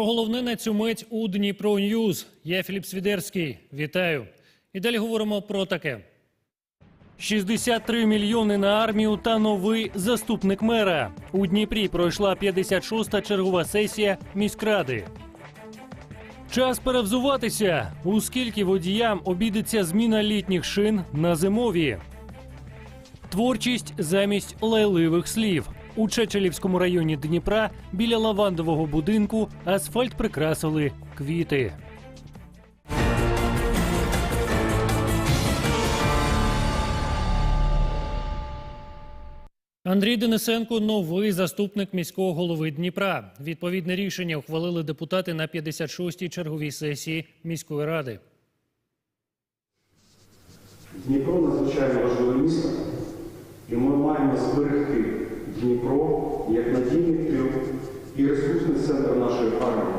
Про головне на цю мить у Дніпро Ньюз. Я Філіп Свідерський. Вітаю. І далі говоримо про таке. 63 мільйони на армію та новий заступник мера. У Дніпрі пройшла 56-та чергова сесія міськради. Час перевзуватися. У скільки водіям обійдеться зміна літніх шин на зимові. Творчість замість лайливих слів. У Чечелівському районі Дніпра біля лавандового будинку асфальт прикрасили квіти. Андрій Денисенко новий заступник міського голови Дніпра. Відповідне рішення ухвалили депутати на 56-й черговій сесії міської ради. Дніпро надзвичайно важливе місто, і ми маємо зберегти Дніпро як надійний тил і ресурсний центр нашої армії.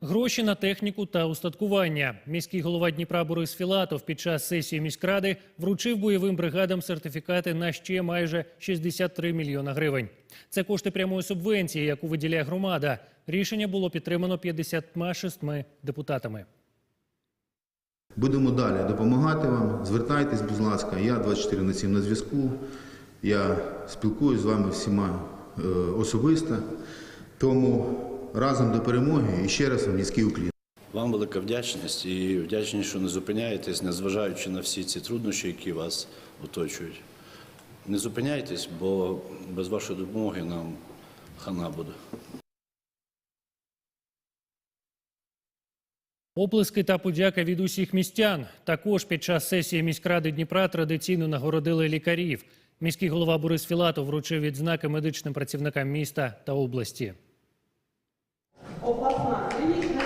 Гроші на техніку та устаткування. Міський голова Дніпра Борис Філатов під час сесії міськради вручив бойовим бригадам сертифікати на ще майже 63 мільйона гривень. Це кошти прямої субвенції, яку виділяє громада. Рішення було підтримано 56 депутатами. Будемо далі допомагати вам. Звертайтесь, будь ласка. Я 24 на 7 на зв'язку. Я спілкуюсь з вами всіма е, особисто. Тому разом до перемоги і ще раз вам низький уклін. Вам велика вдячність і вдячність, що не зупиняєтесь, незважаючи на всі ці труднощі, які вас оточують. Не зупиняйтесь, бо без вашої допомоги нам хана буде. Оплески та подяка від усіх містян. Також під час сесії міськради Дніпра традиційно нагородили лікарів. Міський голова Борис Філатов вручив відзнаки медичним працівникам міста та області. обласна клінічна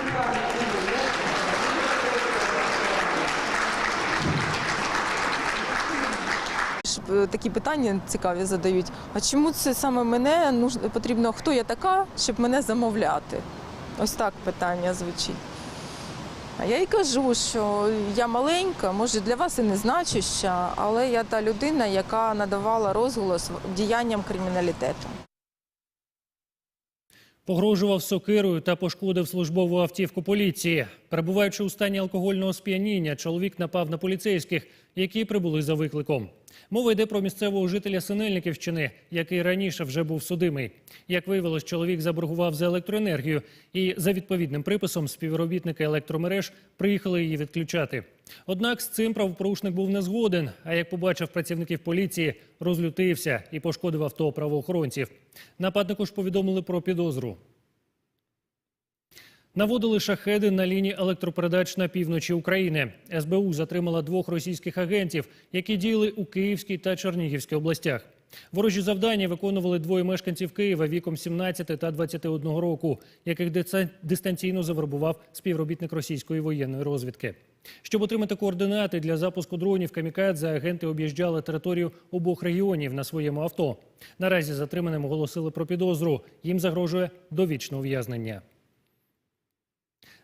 е, Такі питання цікаві задають. А чому це саме мене потрібно? Хто я така, щоб мене замовляти? Ось так питання звучить. А я й кажу, що я маленька, може для вас і не значуща, але я та людина, яка надавала розголос діянням криміналітету. Погрожував сокирою та пошкодив службову автівку поліції. Перебуваючи у стані алкогольного сп'яніння, чоловік напав на поліцейських, які прибули за викликом. Мова йде про місцевого жителя Синельниківщини, який раніше вже був судимий. Як виявилось, чоловік заборгував за електроенергію, і за відповідним приписом співробітники електромереж приїхали її відключати. Однак з цим правопорушник був не згоден. А як побачив працівників поліції, розлютився і пошкодив авто правоохоронців. Нападнику ж повідомили про підозру. Наводили шахеди на лінії електропередач на півночі України. СБУ затримала двох російських агентів, які діяли у Київській та Чернігівській областях. Ворожі завдання виконували двоє мешканців Києва віком 17 та 21 року, яких дистанційно завербував співробітник російської воєнної розвідки. Щоб отримати координати для запуску дронів камікадзе, агенти об'їжджали територію обох регіонів на своєму авто. Наразі затриманим оголосили про підозру. Їм загрожує довічне ув'язнення.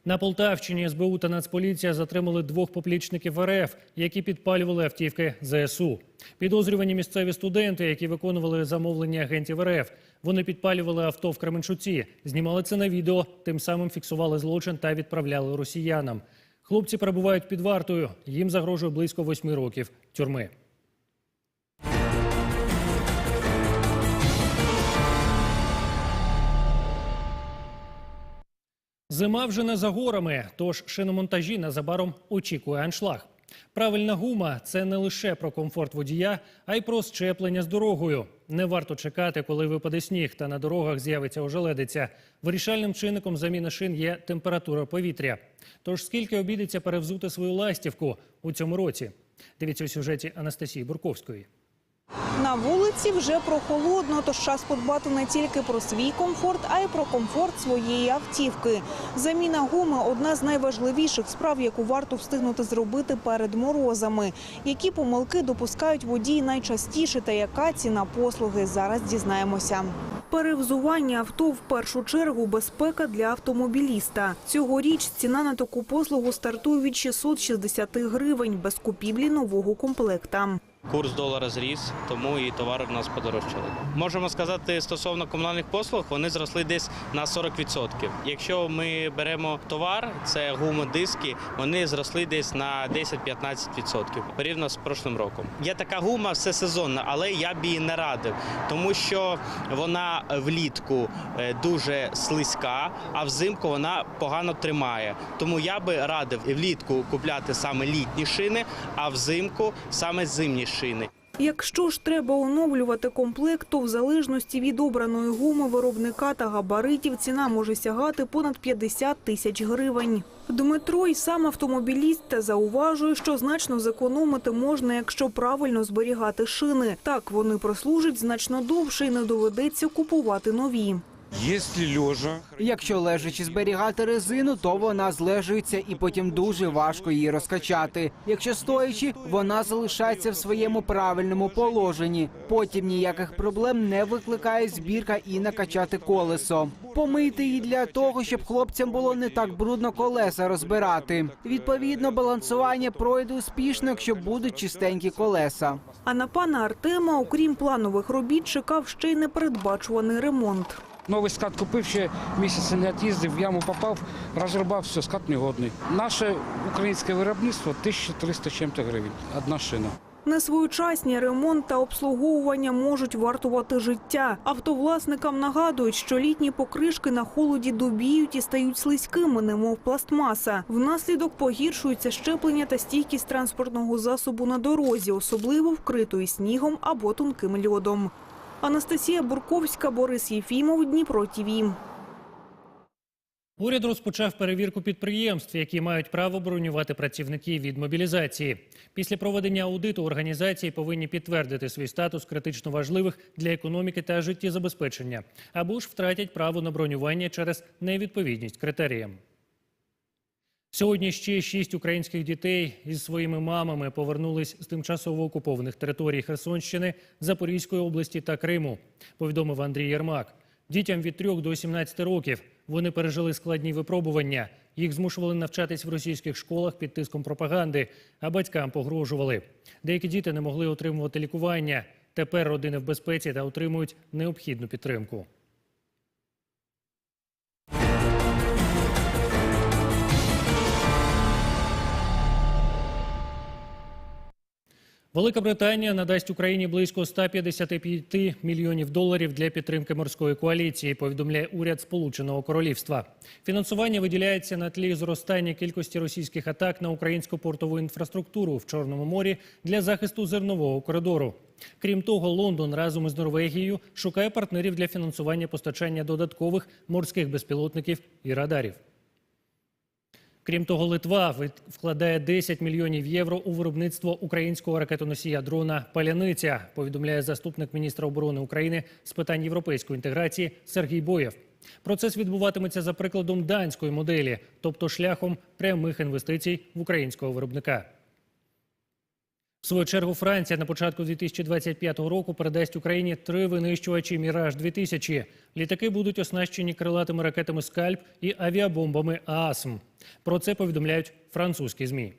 На Полтавщині СБУ та Нацполіція затримали двох поплічників РФ, які підпалювали автівки ЗСУ. Підозрювані місцеві студенти, які виконували замовлення агентів РФ. Вони підпалювали авто в Кременчуці, знімали це на відео, тим самим фіксували злочин та відправляли росіянам. Хлопці перебувають під вартою. Їм загрожує близько восьми років тюрми. Зима вже не за горами, тож шиномонтажі незабаром очікує аншлаг. Правильна гума це не лише про комфорт водія, а й про щеплення з дорогою. Не варто чекати, коли випаде сніг та на дорогах з'явиться ожеледиця. Вирішальним чинником заміни шин є температура повітря. Тож скільки обійдеться перевзути свою ластівку у цьому році? Дивіться у сюжеті Анастасії Бурковської. На вулиці вже прохолодно, тож час подбати не тільки про свій комфорт, а й про комфорт своєї автівки. Заміна гуми одна з найважливіших справ, яку варто встигнути зробити перед морозами. Які помилки допускають водії найчастіше та яка ціна послуги? Зараз дізнаємося. Перевзування авто в першу чергу безпека для автомобіліста. Цьогоріч ціна на таку послугу стартує від 660 гривень без купівлі нового комплекта. Курс долара зріс, тому і товари в нас подорожчали. Можемо сказати, стосовно комунальних послуг, вони зросли десь на 40%. Якщо ми беремо товар, це гуми, диски, вони зросли десь на 10-15% порівняно з прошлим роком. Є така гума все сезонна, але я б її не радив, тому що вона влітку е, дуже слизька, а взимку вона погано тримає. Тому я би радив влітку купляти саме літні шини, а взимку саме зимні шини. Якщо ж треба оновлювати комплект, то в залежності від обраної гуми, виробника та габаритів ціна може сягати понад 50 тисяч гривень. Дмитро й сам автомобіліст та зауважує, що значно зекономити можна, якщо правильно зберігати шини. Так вони прослужать значно довше і не доведеться купувати нові. Если Якщо лежачи зберігати резину, то вона злежується і потім дуже важко її розкачати. Якщо стоячи, вона залишається в своєму правильному положенні. Потім ніяких проблем не викликає збірка і накачати колесо. Помийте її для того, щоб хлопцям було не так брудно колеса розбирати. Відповідно, балансування пройде успішно, якщо будуть чистенькі колеса. А на пана Артема, окрім планових робіт, чекав ще й непередбачуваний ремонт. Новий скат купив ще місяця не від'їздив, в яму попав, розрубав, все, скат негодний. Наше українське виробництво 1300 чим-то гривень, одна шина. Несвоєчасні ремонт та обслуговування можуть вартувати життя. Автовласникам нагадують, що літні покришки на холоді добіють і стають слизькими, немов пластмаса. Внаслідок погіршується щеплення та стійкість транспортного засобу на дорозі, особливо вкритої снігом або тонким льодом. Анастасія Бурковська, Борис Єфімов, Дніпро ТІВІ. Уряд розпочав перевірку підприємств, які мають право бронювати працівників від мобілізації. Після проведення аудиту організації повинні підтвердити свій статус критично важливих для економіки та життєзабезпечення, або ж втратять право на бронювання через невідповідність критеріям. Сьогодні ще шість українських дітей із своїми мамами повернулись з тимчасово окупованих територій Херсонщини, Запорізької області та Криму. Повідомив Андрій Єрмак. Дітям від 3 до 17 років вони пережили складні випробування. Їх змушували навчатись в російських школах під тиском пропаганди, а батькам погрожували. Деякі діти не могли отримувати лікування. Тепер родини в безпеці та отримують необхідну підтримку. Велика Британія надасть Україні близько 155 мільйонів доларів для підтримки морської коаліції. Повідомляє уряд Сполученого Королівства. Фінансування виділяється на тлі зростання кількості російських атак на українську портову інфраструктуру в Чорному морі для захисту зернового коридору. Крім того, Лондон разом із Норвегією шукає партнерів для фінансування постачання додаткових морських безпілотників і радарів. Крім того, Литва вкладає 10 мільйонів євро у виробництво українського ракетоносія дрона Паляниця. Повідомляє заступник міністра оборони України з питань європейської інтеграції Сергій Боєв. Процес відбуватиметься за прикладом данської моделі, тобто шляхом прямих інвестицій в українського виробника. В свою чергу Франція на початку 2025 року передасть Україні три винищувачі Міраж 2000 Літаки будуть оснащені крилатими ракетами Скальп і авіабомбами ААСМ. Про це повідомляють французькі змі.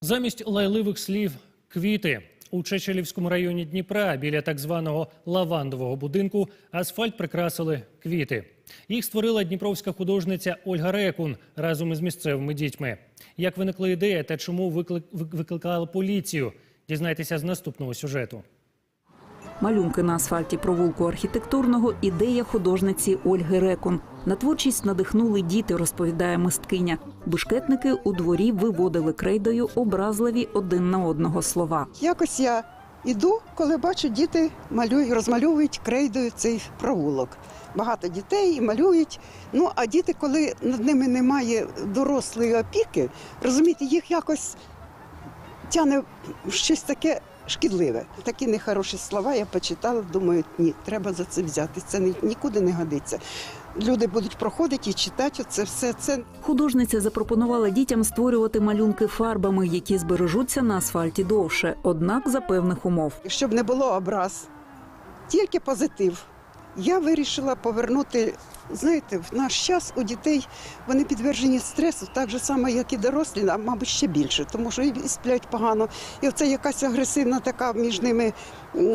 Замість лайливих слів квіти у Чечелівському районі Дніпра біля так званого лавандового будинку асфальт прикрасили квіти. Їх створила дніпровська художниця Ольга Рекун разом із місцевими дітьми. Як виникла ідея та чому виклик- вик- викликали поліцію? Дізнайтеся з наступного сюжету. Малюнки на асфальті провулку архітектурного ідея художниці Ольги Рекун. На творчість надихнули діти, розповідає мисткиня. Бушкетники у дворі виводили крейдою образливі один на одного слова. Якось я іду, коли бачу, діти малюють, розмальовують крейдою цей провулок. Багато дітей малюють. Ну а діти, коли над ними немає дорослої опіки, розумієте, їх якось тяне щось таке шкідливе. Такі нехороші слова я почитала, думаю, ні, треба за це взяти. Це ні- нікуди не годиться. Люди будуть проходити і читати це все. Це Художниця запропонувала дітям створювати малюнки фарбами, які збережуться на асфальті довше, однак за певних умов. щоб не було образ, тільки позитив. я вирішила повернути. Знаєте, в наш час у дітей вони підтверджені стресу так же само, як і дорослі, а мабуть ще більше, тому що і сплять погано. І оце якась агресивна така між ними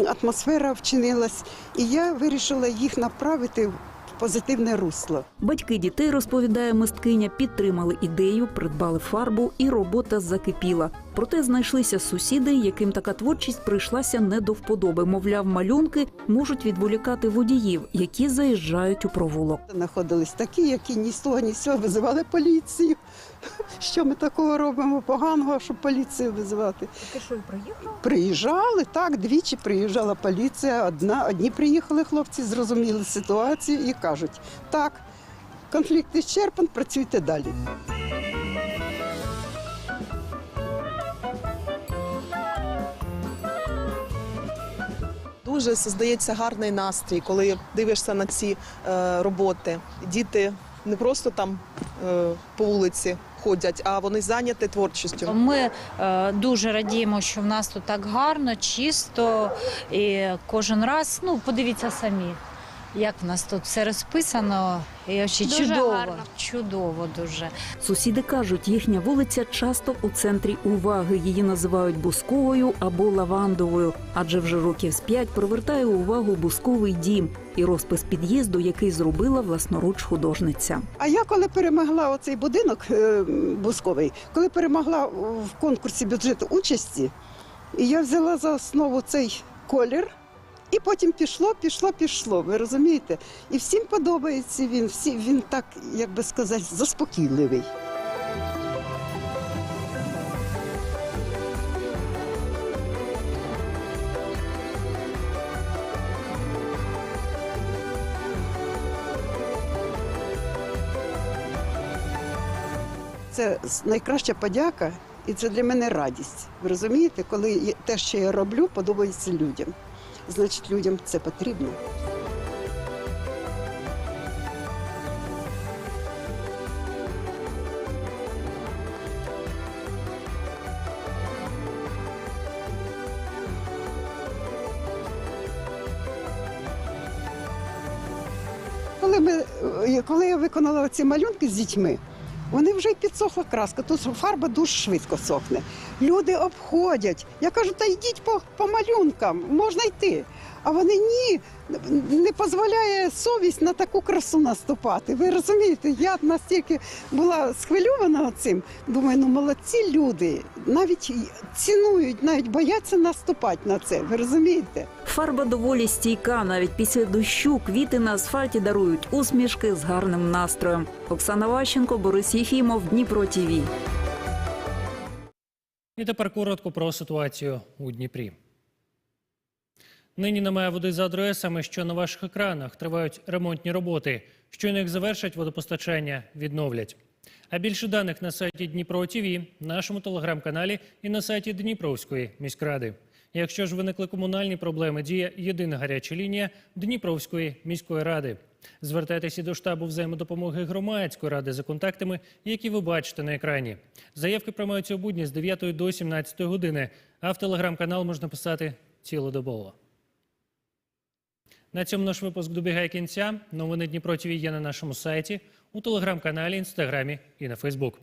атмосфера вчинилась. І я вирішила їх направити позитивне русло. Батьки дітей, розповідає мисткиня, підтримали ідею, придбали фарбу, і робота закипіла. Проте знайшлися сусіди, яким така творчість прийшлася не до вподоби. Мовляв, малюнки можуть відволікати водіїв, які заїжджають у провулок. Знаходились такі, які ні з того, ні з цього визивали поліцію. Що ми такого робимо поганого, щоб поліцію визивати? Ти що, приїхав? Приїжджали, так, двічі приїжджала поліція. Одна, одні приїхали хлопці, зрозуміли ситуацію і кажуть, так, конфлікт ісчерпан, працюйте далі. Дуже здається гарний настрій, коли дивишся на ці е, роботи. Діти не просто там е, по вулиці ходять, а вони зайняті творчістю. Ми е, дуже радіємо, що в нас тут так гарно, чисто і кожен раз. Ну, подивіться самі, як в нас тут все розписано. І ще Дуже чудово, гарно. чудово дуже. Сусіди кажуть, їхня вулиця часто у центрі уваги. Її називають бусковою або лавандовою, адже вже років з п'ять привертає увагу бусковий дім і розпис під'їзду, який зробила власноруч художниця. А я коли перемогла оцей будинок е, бусковий, коли перемогла в конкурсі бюджету участі, я взяла за основу цей колір. І потім пішло, пішло, пішло. Ви розумієте? І всім подобається він. Всі він так, як би сказати, заспокійливий. Це найкраща подяка, і це для мене радість. Ви розумієте, коли те, що я роблю, подобається людям. Значить, людям це потрібно. Коли, ми, е, коли я виконала ці малюнки з дітьми, вони вже й підсохла краска. Тут фарба дуже швидко сохне. Люди обходять. Я кажу, та йдіть по, по малюнкам, можна йти. А вони ні, не дозволяє совість на таку красу наступати. Ви розумієте, я настільки була схвильована цим. Думаю, ну молодці люди, навіть цінують, навіть бояться наступати на це. Ви розумієте? Фарба доволі стійка. Навіть після дощу квіти на асфальті дарують усмішки з гарним настроєм. Оксана Ващенко, Борис Єфімов, Дніпро ТІВІ. І тепер коротко про ситуацію у Дніпрі. Нині немає води за адресами, що на ваших екранах тривають ремонтні роботи. Щойно їх завершать, водопостачання відновлять. А більше даних на сайті Дніпро ТІВІ, нашому телеграм-каналі і на сайті Дніпровської міськради. Якщо ж виникли комунальні проблеми, діє єдина гаряча лінія Дніпровської міської ради. Звертайтеся до штабу взаємодопомоги громадської ради за контактами, які ви бачите на екрані. Заявки приймаються у будні з 9 до 17 години, а в телеграм-канал можна писати цілодобово. На цьому наш випуск добігає кінця. Новини Дніпро ТВ є на нашому сайті, у телеграм-каналі, інстаграмі і на Фейсбук.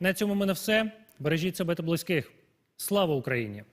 На цьому в мене все. Бережіть себе та близьких. Слава Україні!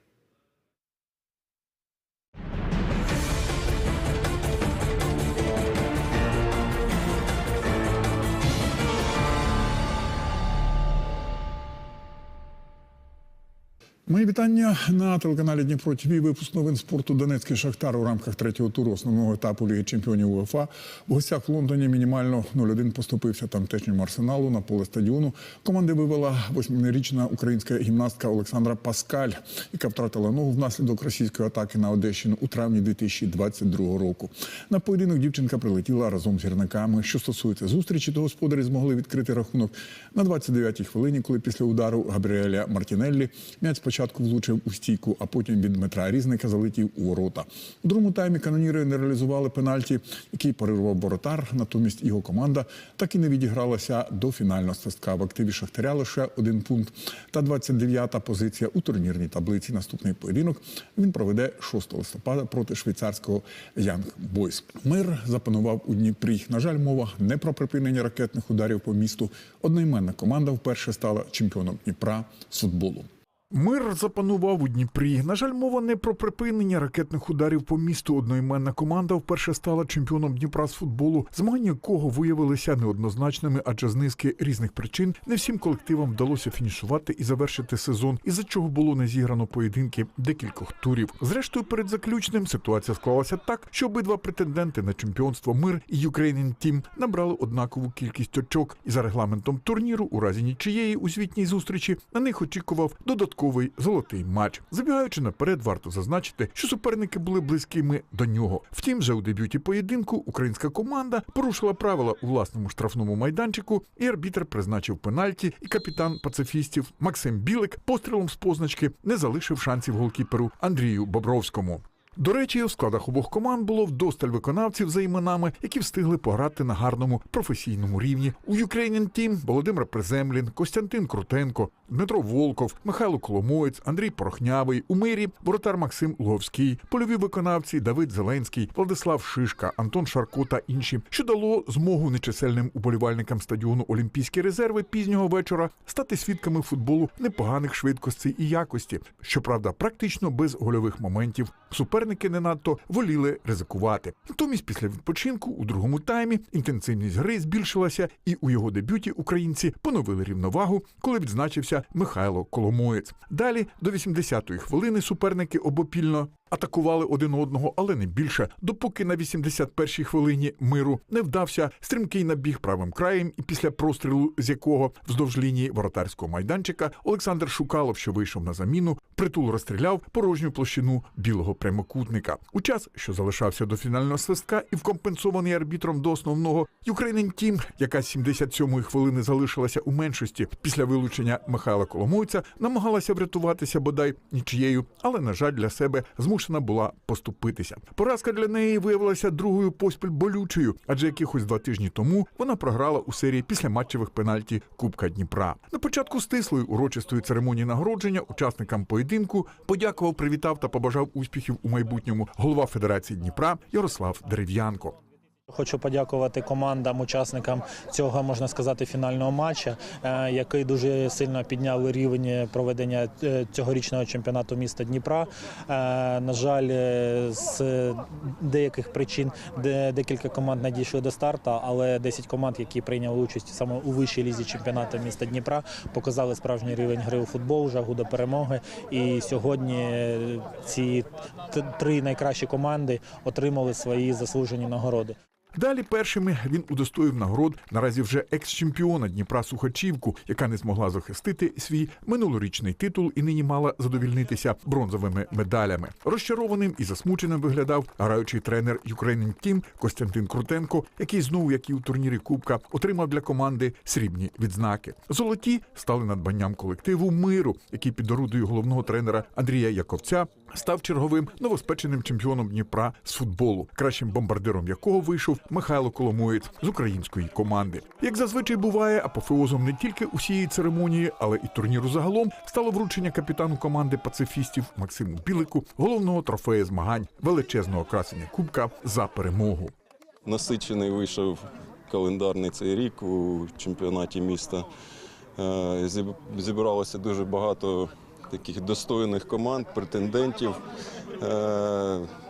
Мої вітання на телеканалі Дніпро ТВ. Випуск новин спорту Донецький Шахтар у рамках третього туру основного етапу Ліги Чемпіонів УЄФА. В гостях в Лондоні мінімально 0-1 поступився тамтешньому арсеналу на поле стадіону. Команди вивела восьмирічна українська гімнастка Олександра Паскаль, яка втратила ногу внаслідок російської атаки на Одещину у травні 2022 року. На поєдинок дівчинка прилетіла разом з гірниками. Що стосується зустрічі, то господарі змогли відкрити рахунок на 29-й хвилині, коли після удару Габріеля Мартінеллі м'яч спочатку спочатку влучив у стійку, а потім від Дмитра Різника залетів у ворота. У другому таймі каноніри не реалізували пенальті, який парирував воротар. Натомість його команда так і не відігралася до фінального свистка. В активі Шахтаря лише один пункт. Та 29-та позиція у турнірній таблиці. Наступний поєдинок він проведе 6 листопада проти швейцарського Янг Бойс. Мир запанував у Дніпрі. На жаль, мова не про припинення ракетних ударів по місту. Одноіменна команда вперше стала чемпіоном Дніпра з футболу. Мир запанував у Дніпрі. На жаль, мова не про припинення ракетних ударів по місту. Одноіменна команда вперше стала чемпіоном Дніпра з футболу, змагання якого виявилися неоднозначними, адже з низки різних причин не всім колективам вдалося фінішувати і завершити сезон, із-за чого було не зіграно поєдинки декількох турів. Зрештою, перед заключним ситуація склалася так, що обидва претенденти на чемпіонство Мир і Ukrainian Team набрали однакову кількість очок. І за регламентом турніру, у разі нічиєї у звітній зустрічі, на них очікував додатковий золотий матч. Забігаючи наперед, варто зазначити, що суперники були близькими до нього. Втім, вже у дебюті поєдинку українська команда порушила правила у власному штрафному майданчику, і арбітр призначив пенальті, і капітан пацифістів Максим Білик пострілом з позначки не залишив шансів голкіперу Андрію Бобровському. До речі, у складах обох команд було вдосталь виконавців за іменами, які встигли пограти на гарному професійному рівні. У Ukrainian Team Володимир Приземлін, Костянтин Крутенко, Дмитро Волков, Михайло Коломоєць, Андрій Порохнявий, у мирі воротар Максим Луговський, польові виконавці Давид Зеленський, Владислав Шишка, Антон Шарко та інші, що дало змогу нечисельним уболівальникам стадіону Олімпійські резерви пізнього вечора стати свідками футболу непоганих швидкостей і якості. Щоправда, практично без гольових моментів. Суперники не надто воліли ризикувати. Натомість, після відпочинку у другому таймі інтенсивність гри збільшилася, і у його дебюті українці поновили рівновагу, коли відзначився Михайло Коломоєць. Далі до 80-ї хвилини суперники обопільно атакували один одного, але не більше, допоки на 81-й хвилині миру не вдався стрімкий набіг правим краєм, і після прострілу з якого вздовж лінії воротарського майданчика Олександр Шукалов, що вийшов на заміну, притул розстріляв порожню площину білого прямокутника. У час, що залишався до фінального свистка, і вкомпенсований арбітром до основного Ukrainian Team, яка з 77-ї хвилини залишилася у меншості після вилучення Михайла Коломойця, намагалася врятуватися бодай нічією, але на жаль для себе змушена була поступитися. Поразка для неї виявилася другою поспіль болючою, адже якихось два тижні тому вона програла у серії після матчевих пенальті Кубка Дніпра. На початку стислої урочистої церемонії нагородження учасникам поєдинку подякував, привітав та побажав успіхів у майбутньому голова Федерації Дніпра Ярослав Дерев'янко. Хочу подякувати командам, учасникам цього можна сказати фінального матча, е, який дуже сильно підняв рівень проведення е, цьогорічного чемпіонату міста Дніпра. Е, На жаль, з деяких причин де- декілька команд надійшли до старту, але 10 команд, які прийняли участь саме у вищій лізі чемпіонату міста Дніпра, показали справжній рівень гри у футбол, жагу до перемоги. І сьогодні ці три найкращі команди отримали свої заслужені нагороди. Далі першими він удостоїв нагород наразі вже екс-чемпіона Дніпра Сухачівку, яка не змогла захистити свій минулорічний титул і нині мала задовільнитися бронзовими медалями. Розчарованим і засмученим виглядав граючий тренер Ukrainian Team Костянтин Крутенко, який знову, як і у турнірі Кубка, отримав для команди срібні відзнаки. Золоті стали надбанням колективу миру, який під орудою головного тренера Андрія Яковця став черговим новоспеченим чемпіоном Дніпра з футболу, кращим бомбардиром якого вийшов Михайло Коломоєць з української команди. Як зазвичай буває, апофеозом не тільки усієї церемонії, але і турніру загалом стало вручення капітану команди пацифістів Максиму Білику головного трофея змагань величезного красення Кубка за перемогу. насичений вийшов календарний цей рік у чемпіонаті міста. Е, Зібралося дуже багато таких достойних команд, претендентів.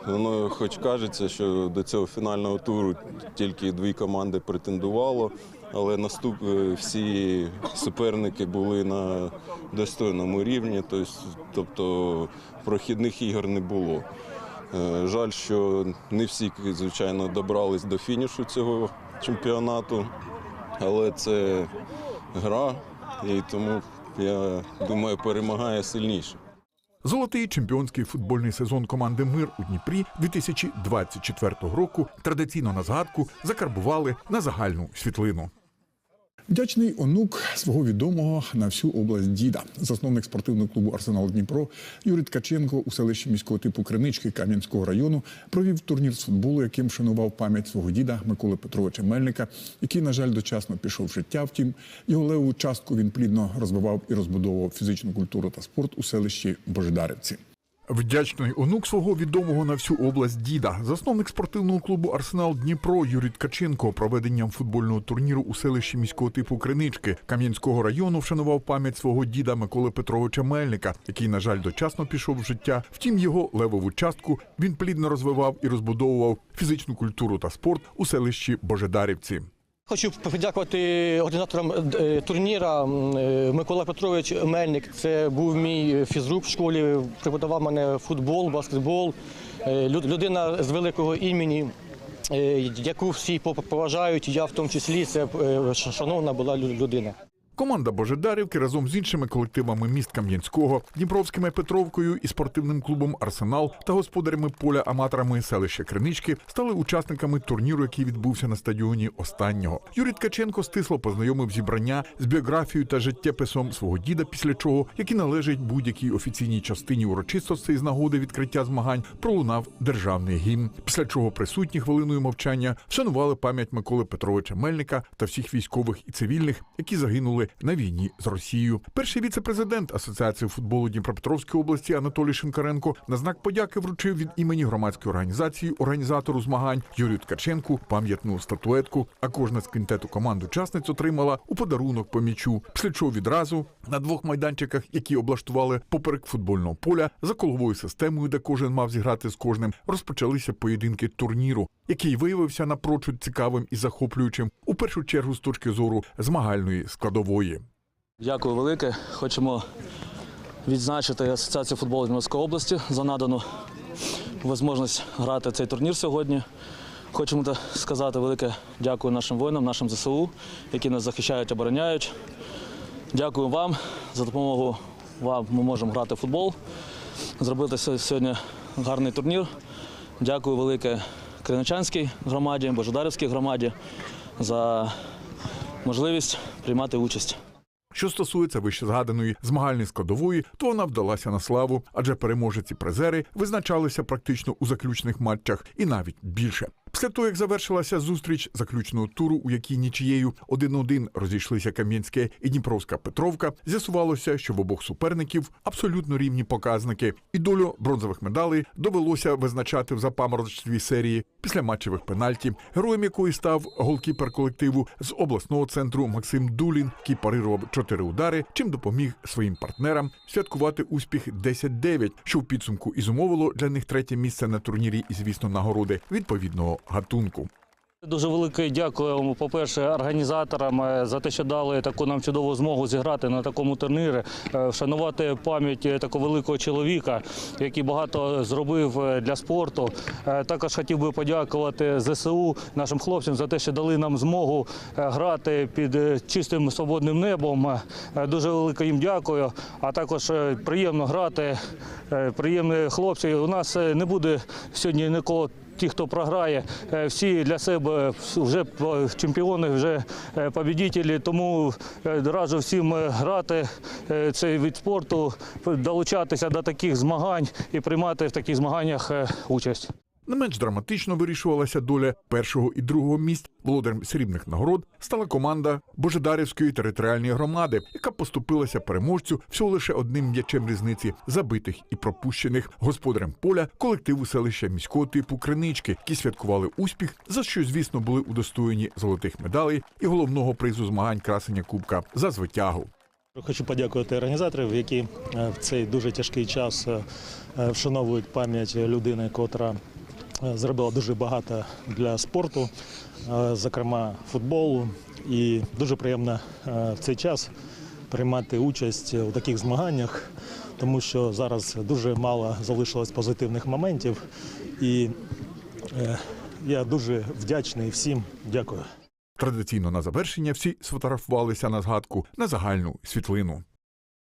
Воно хоч кажеться, що до цього фінального туру тільки дві команди претендувало, але наступ е, всі суперники були на достойному рівні, тобто- тобто прохідних ігор не було. Е, Жаль, що не всі, звичайно, добрались до фінішу цього чемпіонату, але це гра, і тому я думаю, перемагає сильніше. Золотий чемпіонський футбольний сезон команди Мир у Дніпрі 2024 року традиційно на згадку закарбували на загальну світлину. Вдячний онук свого відомого на всю область діда, засновник спортивного клубу Арсенал Дніпро Юрій Ткаченко у селищі міського типу Кринички Кам'янського району провів турнір з футболу, яким шанував пам'ять свого діда Миколи Петровича Мельника, який, на жаль, дочасно пішов в життя. Втім, його леву частку він плідно розвивав і розбудовував фізичну культуру та спорт у селищі Божедарівці. Вдячний онук свого відомого на всю область діда, засновник спортивного клубу Арсенал Дніпро Юрій Ткаченко проведенням футбольного турніру у селищі міського типу Кринички Кам'янського району вшанував пам'ять свого діда Миколи Петровича Мельника, який, на жаль, дочасно пішов в життя. Втім, його левову частку він плідно розвивав і розбудовував фізичну культуру та спорт у селищі Божедарівці. Хочу подякувати організаторам е, турніра е, Микола Петрович Мельник. Це був мій фізрук в школі, преподавав мене футбол, баскетбол. Е, Людина з великого імені, яку всі поважають, я в тому числі. Це шановна була людина. Команда Божедарівки разом з іншими колективами міст Кам'янського, Дніпровськими Петровкою і спортивним клубом Арсенал та господарями поля аматорами селища Кринички стали учасниками турніру, який відбувся на стадіоні останнього. Юрій Ткаченко стисло познайомив зібрання з біографією та життєписом свого діда, після чого, який належить будь-якій офіційній частині урочистостей з нагоди відкриття змагань, пролунав державний гімн. Після чого присутні хвилиною мовчання вшанували пам'ять Миколи Петровича Мельника та всіх військових і цивільних, які загинули на війні з Росією. Перший віце-президент Асоціації футболу Дніпропетровської області Анатолій Шинкаренко на знак подяки вручив від імені громадської організації організатору змагань Юрію Ткаченку пам'ятну статуетку. А кожна з квінтету команд учасниць отримала у подарунок по м'ячу. Після чого відразу на двох майданчиках, які облаштували поперек футбольного поля, за коловою системою, де кожен мав зіграти з кожним, розпочалися поєдинки турніру, який виявився напрочуд цікавим і захоплюючим у першу чергу з точки зору змагальної складової. Дякую велике. Хочемо відзначити Асоціацію футболу Дніпровської області за надану можливість грати цей турнір сьогодні. Хочемо сказати велике дякую нашим воїнам, нашим ЗСУ, які нас захищають, обороняють. Дякую вам за допомогу. Вам ми можемо грати в футбол, зробити сьогодні гарний турнір. Дякую велике Криничанській громаді, Божодарівській громаді за можливість приймати участь. Що стосується вище згаданої змагальної складової, то вона вдалася на славу, адже переможеці призери визначалися практично у заключних матчах і навіть більше. Після того, як завершилася зустріч заключного туру, у якій нічією 1-1 розійшлися Кам'янське і Дніпровська Петровка, з'ясувалося, що в обох суперників абсолютно рівні показники, і долю бронзових медалей довелося визначати в запаморочливій серії після матчевих пенальті, героєм якої став голкіпер колективу з обласного центру Максим Дулін, який парирував чотири удари, чим допоміг своїм партнерам святкувати успіх 10-9, що в підсумку і зумовило для них третє місце на турнірі і, звісно, нагороди відповідного гатунку. Дуже велике дякую, по-перше, організаторам е, за те, що дали таку нам чудову змогу зіграти на такому турнірі, е, вшанувати пам'ять е, такого великого чоловіка, який багато зробив для спорту. Також хотів би подякувати ЗСУ нашим хлопцям за те, що дали нам змогу грати під чистим свободним небом. Дуже велике їм дякую. А також приємно грати, приємні хлопці. У нас не буде сьогодні нікого ті, хто програє, е, всі для себе вже е, чемпіони, вже е, побідітелі. Тому е, раджу всім е, грати е, цей від спорту, долучатися до таких змагань і приймати в таких змаганнях е, участь. Не менш драматично вирішувалася доля першого і другого місць. Володарем срібних нагород стала команда Божедарівської територіальної громади, яка поступилася переможцю всього лише одним м'ячем різниці забитих і пропущених господарем поля колективу селища міського типу Кринички, які святкували успіх, за що, звісно, були удостоєні золотих медалей і головного призу змагань красення Кубка за звитягу. Хочу подякувати організаторів, які е, в цей дуже тяжкий час е, е, вшановують пам'ять людини, котра зробила дуже багато для спорту, е, зокрема футболу. І дуже приємно е, в цей час приймати участь у таких змаганнях, тому що зараз дуже мало залишилось позитивних моментів. І е, я дуже вдячний всім. Дякую. Традиційно на завершення всі сфотографувалися на згадку на загальну світлину.